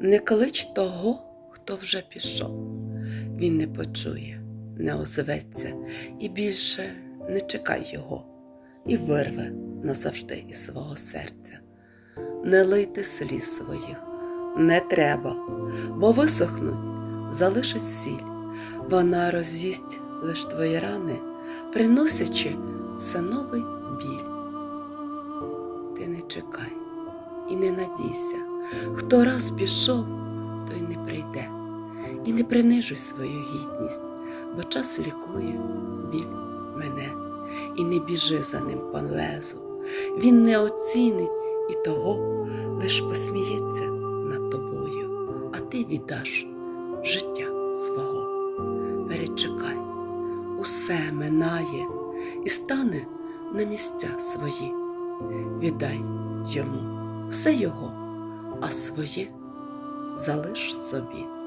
Не клич того, хто вже пішов. Він не почує, не озветься і більше не чекай його, і вирве назавжди із свого серця. Не лийте сліз своїх, не треба, бо висохнуть, залишить сіль. Вона роз'їсть лиш твої рани, приносячи все новий біль. Ти не чекай і не надійся, хто раз пішов, той не прийде. І не принижуй свою гідність, бо час лікує біль мене, і не біжи за ним по лезу. Він не оцінить і того, лиш посміється над тобою, а ти віддаш життя свого. Перечекай, усе минає і стане на місця свої. Віддай йому все його, а своє залиш собі.